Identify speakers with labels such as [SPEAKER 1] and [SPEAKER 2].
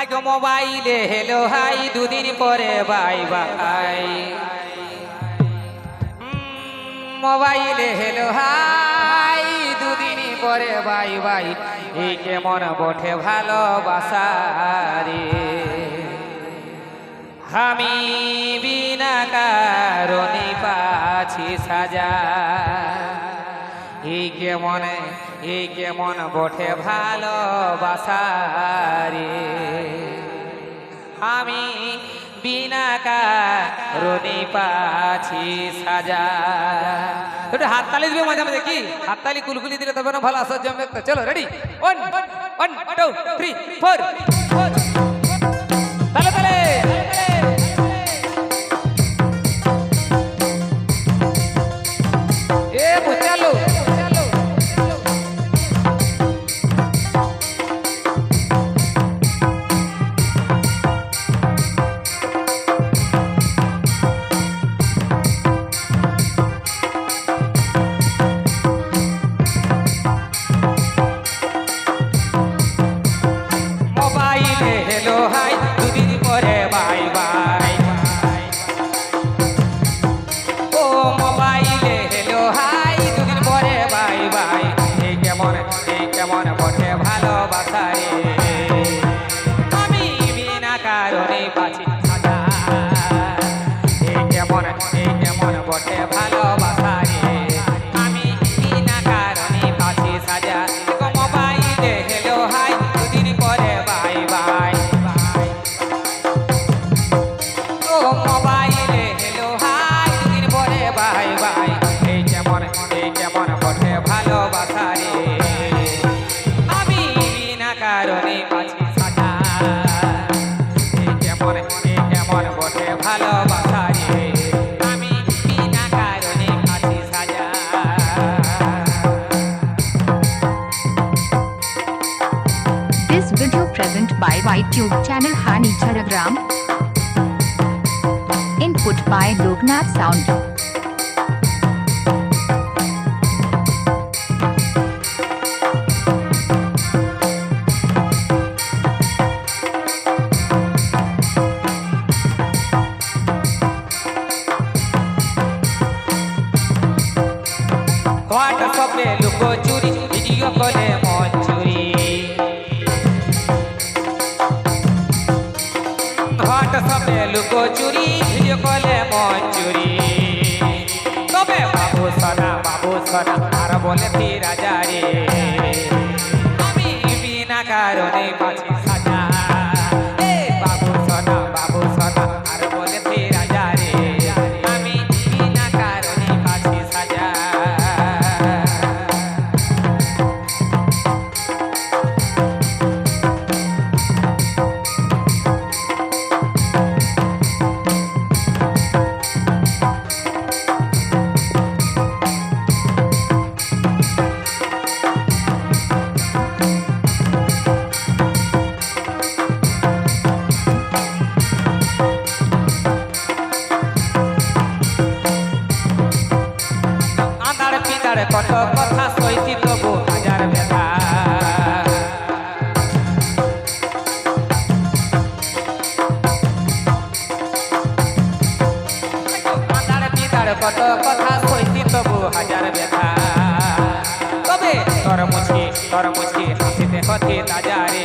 [SPEAKER 1] আগে মোবাইলে hello, hi, দুদিন পরে বাই বাই। মোবাইলে হেলো, হাই, দুদিন পরে বাই বাই। এই কেমন বটে ভালোবাসা রে আমি বিনা কারণে পাছি সাজা। এই কেমন এই কেমন বটে ভালোবাসা রে আমি বিনা কারণে পাছি সাজা। একটু হাততালি দিবে মাঝে মাঝে, কি? হাততালি কুলকুলি দিলে তবে না ভালো আসার তো চলো ready one one two three four তালে বাঁচি। কেমন এই
[SPEAKER 2] Bhutani Charagram Input by Loknath Sound.
[SPEAKER 1] What a couple, look, Judy, video, go, হোয়াটসঅ্যাপে লুকো চুরি ভিডিও কলে চুরি তবে বাবু সোনা বাবু সোনা বলে ফিরা যারে। পিতার কত কথা সইতি তবু হাজার ব্যথা কত কথা সইতি তবু হাজার ব্যথা তবে তোর মুছি তোর মুছি হাসিতে হতে তাজারে